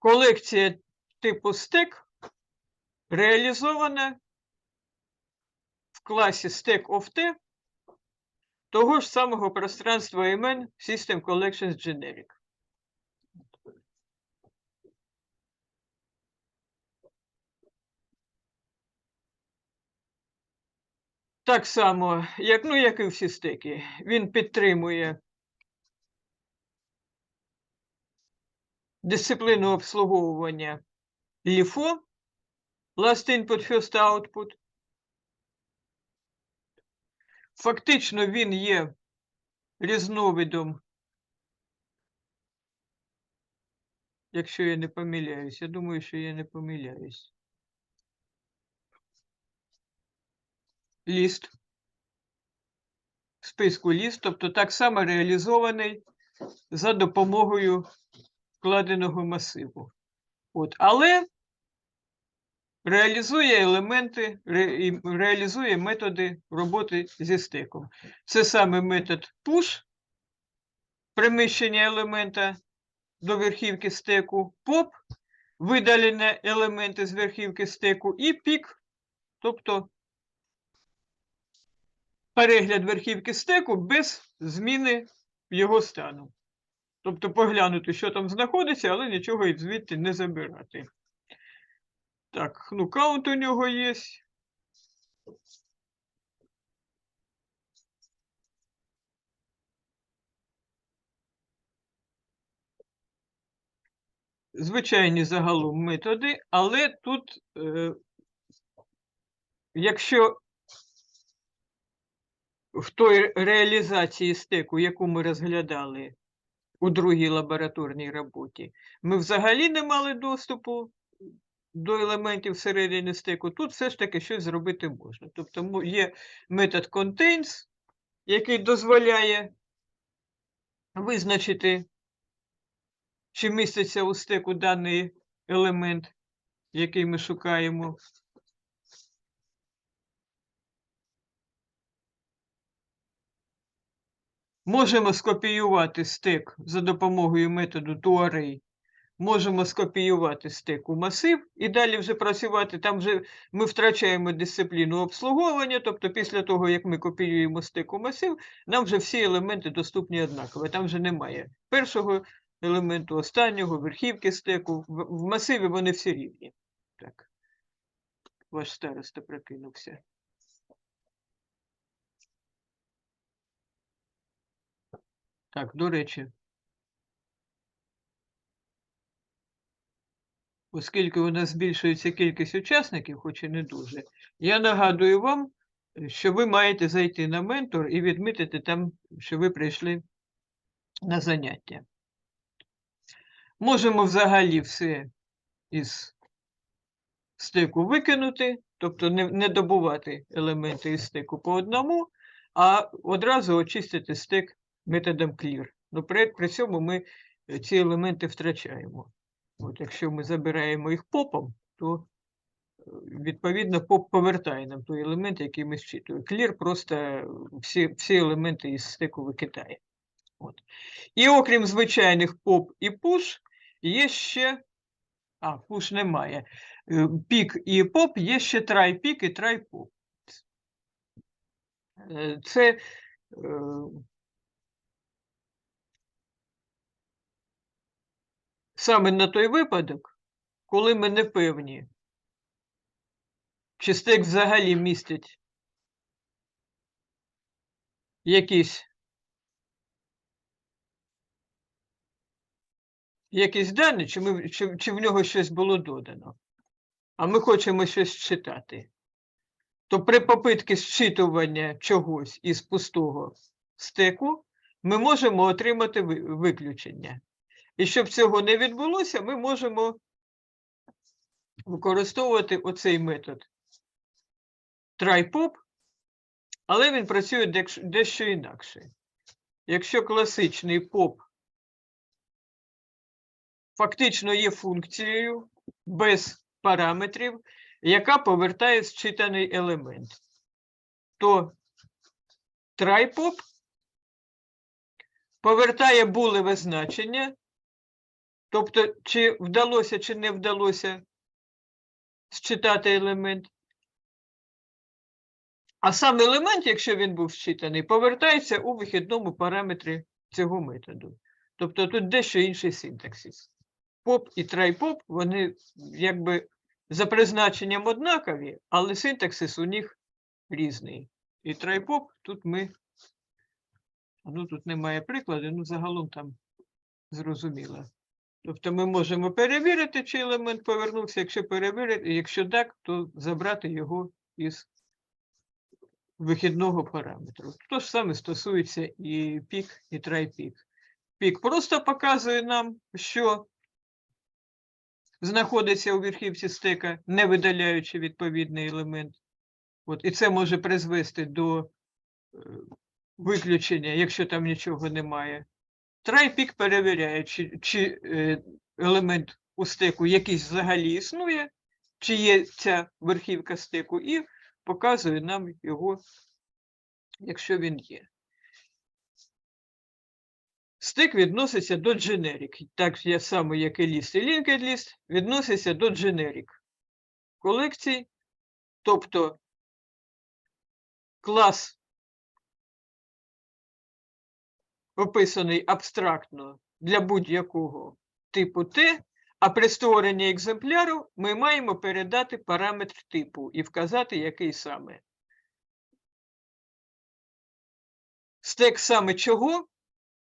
колекція типу стек реалізована в класі Stack of T того ж самого пространства імен System Collections Generic. Так само, як, ну, як і всі стеки, він підтримує дисципліну обслуговування LIFO, Last Input, First Output. Фактично він є різновидом, якщо я не помиляюсь, я думаю, що я не помиляюсь. Ліст. Списку ліст, тобто так само реалізований за допомогою вкладеного масиву. От, але реалізує елементи, ре, реалізує методи роботи зі стеком. Це саме метод push, приміщення елемента до верхівки стеку, pop, видалення елементи з верхівки стеку, і пік, тобто перегляд верхівки стеку без зміни його стану. Тобто поглянути, що там знаходиться, але нічого звідти не забирати. Так, ну каунт у нього є. Звичайні загалом методи, але тут, е, якщо в той реалізації стеку, яку ми розглядали у другій лабораторній роботі, ми взагалі не мали доступу до елементів всередині стеку, тут все ж таки щось зробити можна. Тобто є метод contains, який дозволяє визначити, чи міститься у стеку даний елемент, який ми шукаємо. Можемо скопіювати стек за допомогою методу toArray. Можемо скопіювати стек у масив і далі вже працювати. Там вже ми втрачаємо дисципліну обслуговування, тобто після того, як ми копіюємо стек у масив, нам вже всі елементи доступні однаково. Там вже немає першого елементу, останнього, верхівки стеку. В масиві вони всі рівні. Так. Ваш староста прокинувся. Так, до речі. Оскільки у нас збільшується кількість учасників, хоч і не дуже, я нагадую вам, що ви маєте зайти на ментор і відмітити там, що ви прийшли на заняття. Можемо взагалі все із стеку викинути, тобто не, добувати елементи із стеку по одному, а одразу очистити стек методом clear. Ну, при, при цьому ми е, ці елементи втрачаємо. От якщо ми забираємо їх попом, то е, відповідно поп повертає нам той елемент, який ми зчитуємо. Clear просто е, всі, всі елементи із стеку викидає. От. І окрім звичайних поп і push, є ще. А, push немає. Пік і поп є ще try пік і try. Е, Це саме на той випадок, коли ми не певні, чи стек взагалі містить якісь, якісь дані, чи, ми, чи, чи в нього щось було додано, а ми хочемо щось читати. То при попитці зчитування чогось із пустого стеку ми можемо отримати виключення. І щоб цього не відбулося, ми можемо використовувати оцей метод try-pop, але він працює дещо інакше. Якщо класичний поп фактично є функцією без параметрів, яка повертає зчитаний елемент, то try-pop повертає булеве значення Тобто, чи вдалося, чи не вдалося считати елемент. А сам елемент, якщо він був считаний, повертається у вихідному параметрі цього методу. Тобто тут дещо інший синтаксис. Поп і трайпоп, вони якби за призначенням однакові, але синтаксис у них різний. І трайпоп тут ми. Ну, тут немає прикладу, ну загалом там зрозуміло. Тобто ми можемо перевірити, чи елемент повернувся. Якщо перевірити, якщо так, то забрати його із вихідного параметру. То ж саме стосується і пік, і трайпік. Пік просто показує нам, що знаходиться у верхівці стека, не видаляючи відповідний елемент. От, і це може призвести до е, виключення, якщо там нічого немає. Трайпік перевіряє, чи, чи е, елемент у стеку якийсь взагалі існує, чи є ця верхівка стеку, і показує нам його, якщо він є. Стик відноситься до generic, так само, як і list і linked list, відноситься до generic колекцій, тобто клас описаний абстрактно для будь-якого типу Т, а при створенні екземпляру ми маємо передати параметр типу і вказати, який саме. Стек саме чого,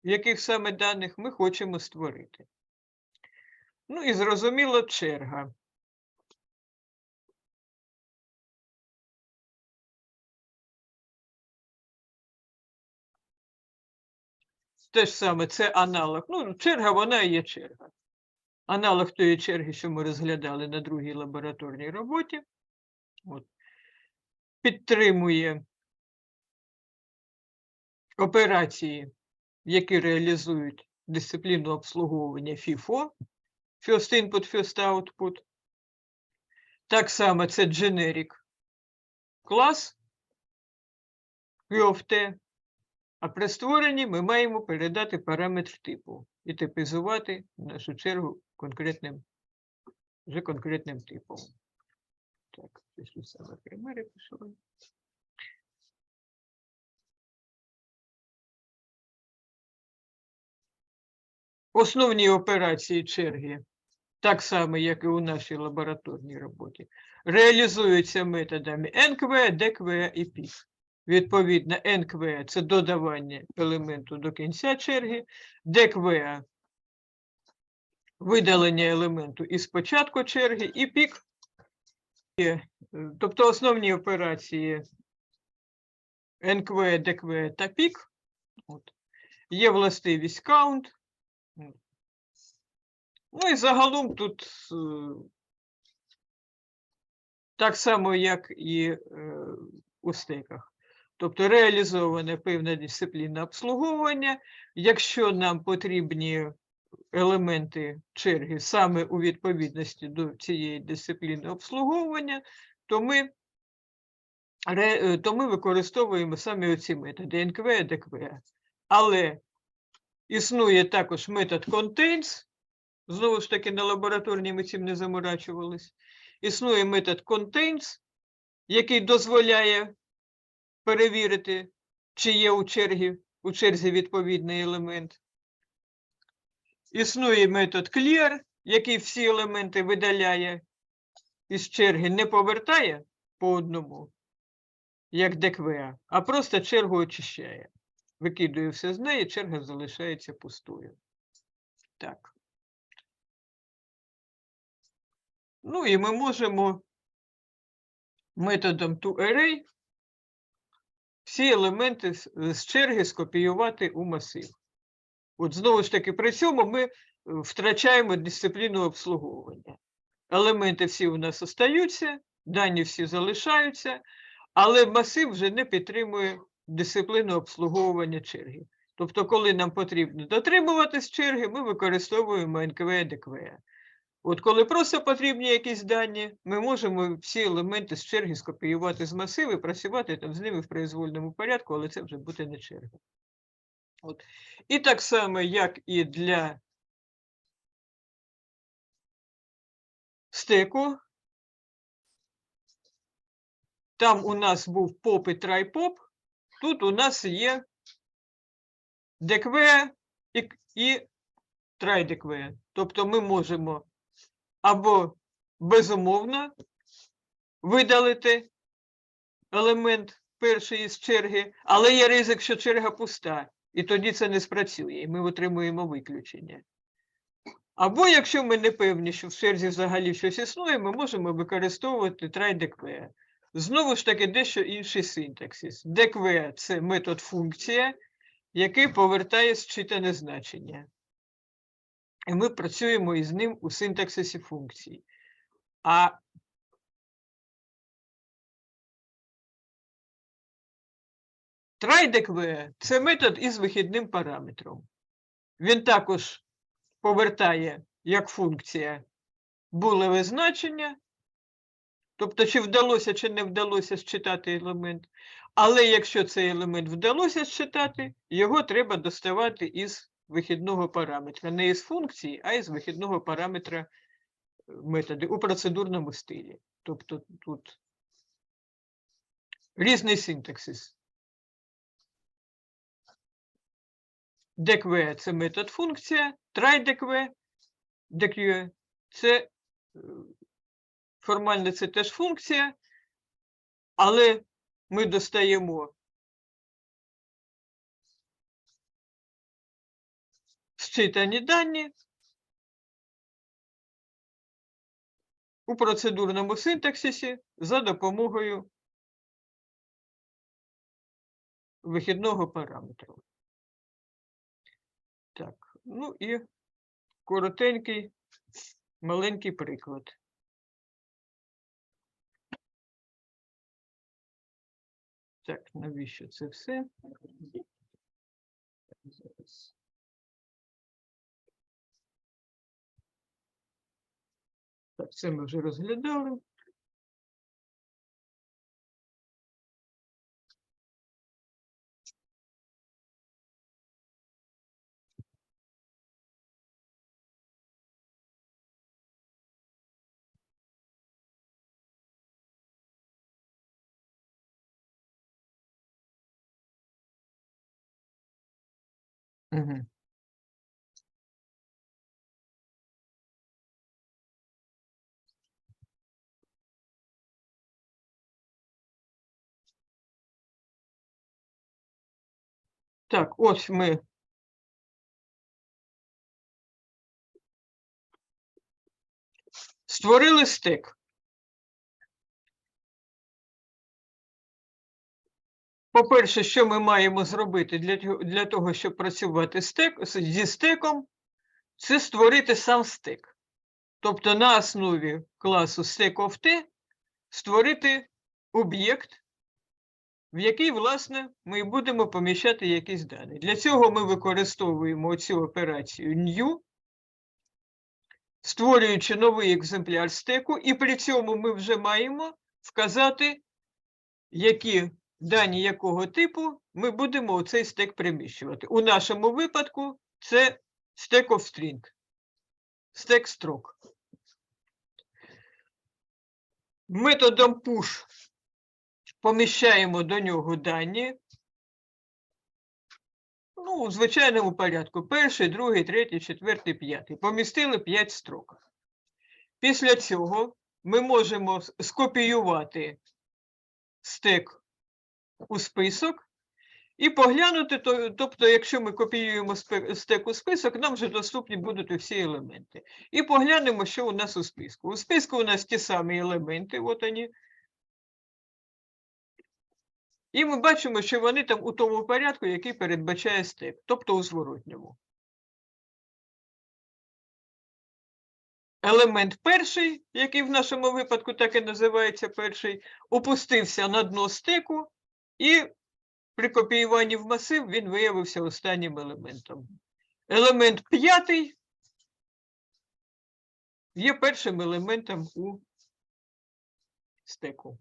яких саме даних ми хочемо створити. Ну і зрозуміло черга. Те ж саме, це аналог. Ну, черга, вона є черга. Аналог тої черги, що ми розглядали на другій лабораторній роботі. От. Підтримує операції, які реалізують дисципліну обслуговування FIFO, First Input, First Output. Так само це generic клас Qoft, а при створенні ми маємо передати параметр типу і типізувати нашу чергу конкретним, вже конкретним типом. Так, після саме примери пішли. Основні операції черги, так само, як і у нашій лабораторній роботі, реалізуються методами NQV, DQV і PIC. Відповідно, NQV – це додавання елементу до кінця черги, DQV – видалення елементу із початку черги, і пік, тобто основні операції NQV, DQV та пік. От. Є властивість count. Ну і загалом тут е, так само, як і е, у стеках. Тобто реалізована певна дисципліна обслуговування. Якщо нам потрібні елементи черги саме у відповідності до цієї дисципліни обслуговування, то ми, е, то ми використовуємо саме оці методи НКВ і ДКВ. Але існує також метод contains, знову ж таки, на лабораторній ми цим не заморачувались. Існує метод contains, який дозволяє перевірити, чи є у черзі, у черзі відповідний елемент. Існує метод clear, який всі елементи видаляє із черги, не повертає по одному, як DQA, а просто чергу очищає. Викидує все з неї, черга залишається пустою. Так. Ну і ми можемо методом toArray всі елементи з- з черги скопіювати у масив. От знову ж таки, при цьому ми е, втрачаємо дисципліну обслуговування. Елементи всі у нас остаються, дані всі залишаються, але масив вже не підтримує дисципліну обслуговування черги. Тобто, коли нам потрібно дотримуватись черги, ми використовуємо НКВ і ДКВ. От коли просто потрібні якісь дані, ми можемо всі елементи з черги скопіювати з масиву і працювати там з ними в произвольному порядку, але це вже буде не черга. От. І так само, як і для стеку. Там у нас був поп і трайпоп, тут у нас є декве і, і трайдекве. Тобто ми можемо або безумовно видалити елемент перший із черги, але є ризик, що черга пуста, і тоді це не спрацює, і ми отримуємо виключення. Або якщо ми не певні, що в черзі взагалі щось існує, ми можемо використовувати try-declare. Знову ж таки, дещо інший синтаксис. Declare – це метод функція, який повертає зчитане значення. І ми працюємо із ним у синтаксисі функцій. А try-declare – це метод із вихідним параметром. Він також повертає як функція булеве значення, тобто чи вдалося, чи не вдалося считати елемент. Але якщо цей елемент вдалося считати, його треба доставати із вихідного параметра. Не із функції, а із вихідного параметра е, методу у процедурному стилі. Тобто тут різний синтаксис. Decve – це метод функція, try-decve, decue – це е, формально це теж функція, але ми достаємо зчитані дані у процедурному синтаксисі за допомогою вихідного параметру. Так, ну і коротенький, маленький приклад. Так, навіщо це все? Зараз. Так, це ми вже розглядали. Мгм. Так, ось ми створили стек. По-перше, що ми маємо зробити для, для того, щоб працювати стек, зі стеком, це створити сам стек. Тобто на основі класу stack створити об'єкт, в який, власне, ми будемо поміщати якісь дані. Для цього ми використовуємо цю операцію new, створюючи новий екземпляр стеку, і при цьому ми вже маємо вказати, які дані якого типу ми будемо у цей стек переміщувати. У нашому випадку це stack of string, стек строк. Методом push поміщаємо до нього дані. Ну, у звичайному порядку. Перший, другий, третій, четвертий, п'ятий. Помістили 5 строк. Після цього ми можемо скопіювати стек у список і поглянути, тобто, якщо ми копіюємо стек у список, нам вже доступні будуть всі елементи. І поглянемо, що у нас у списку. У списку у нас ті самі елементи, от вони. І ми бачимо, що вони там у тому порядку, який передбачає стек, тобто у зворотньому. Елемент перший, який в нашому випадку так і називається перший, опустився на дно стеку, і при копіюванні в масив він виявився останнім елементом. Елемент п'ятий є першим елементом у стеку.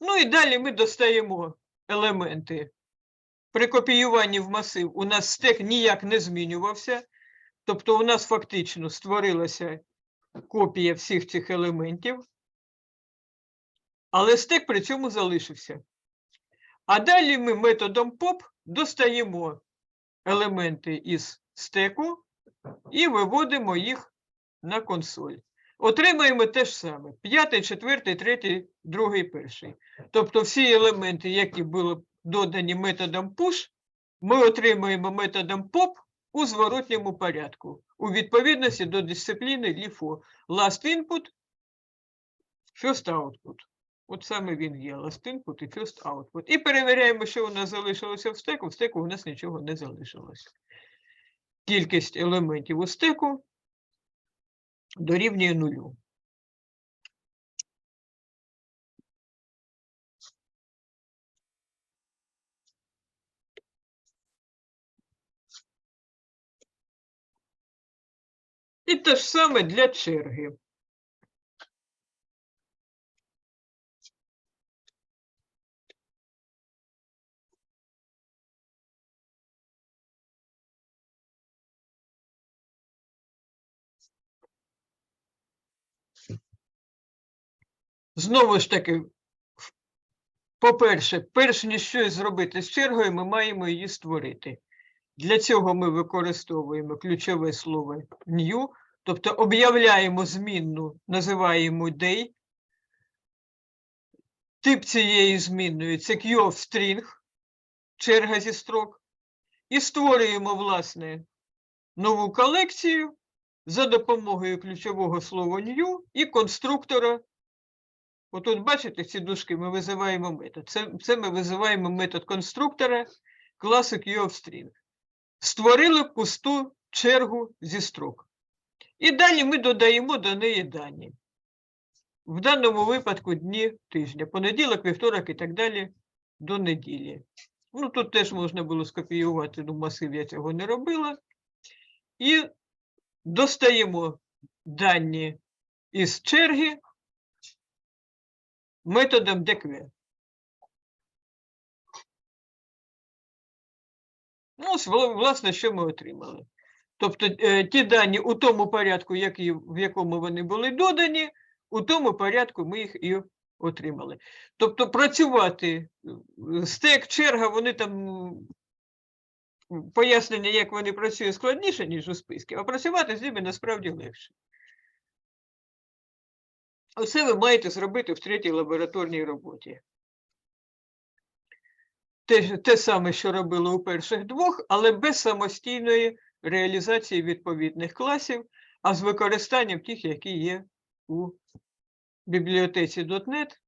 Ну і далі ми достаємо елементи. При копіюванні в масив у нас стек ніяк не змінювався, Тобто у нас фактично створилася копія всіх цих елементів, але стек при цьому залишився. А далі ми методом POP достаємо елементи із стеку і виводимо їх на консоль. Отримаємо те ж саме: п'ятий, четвертий, третій, другий, перший. Тобто всі елементи, які були додані методом push, ми отримуємо методом POP у зворотньому порядку, у відповідності до дисципліни LIFO. Last input, first output. От саме він є last input і first output. І перевіряємо, що у нас залишилося в стеку. В стеку у нас нічого не залишилося. Кількість елементів у стеку дорівнює нулю. І те ж саме для черги. Знову ж таки, по-перше, перш ніж щось зробити з чергою, ми маємо її створити. Для цього ми використовуємо ключове слово new, тобто об'являємо змінну, називаємо day. Тип цієї змінної це of string, черга зі строк. І створюємо, власне, нову колекцію за допомогою ключового слова new і конструктора. Отут, бачите, ці дужки ми визиваємо метод. Це, це ми визиваємо метод конструктора класу QofString. Створили пусту чергу зі строк. І далі ми додаємо до неї дані. В даному випадку дні тижня, понеділок, вівторок і так далі до неділі. Ну, тут теж можна було скопіювати, ну, масив я цього не робила. І достаємо дані із черги методом DQ. Ну, власне, що ми отримали. Тобто е, ті дані у тому порядку, які, в якому вони були додані, у тому порядку ми їх і отримали. Тобто працювати е, стек, черга, вони там пояснення, як вони працюють, складніше, ніж у списку, а працювати з ними насправді легше. Оце ви маєте зробити в третій лабораторній роботі. Те, те саме, що робили у перших двох, але без самостійної реалізації відповідних класів, а з використанням тих, які є у бібліотеці .NET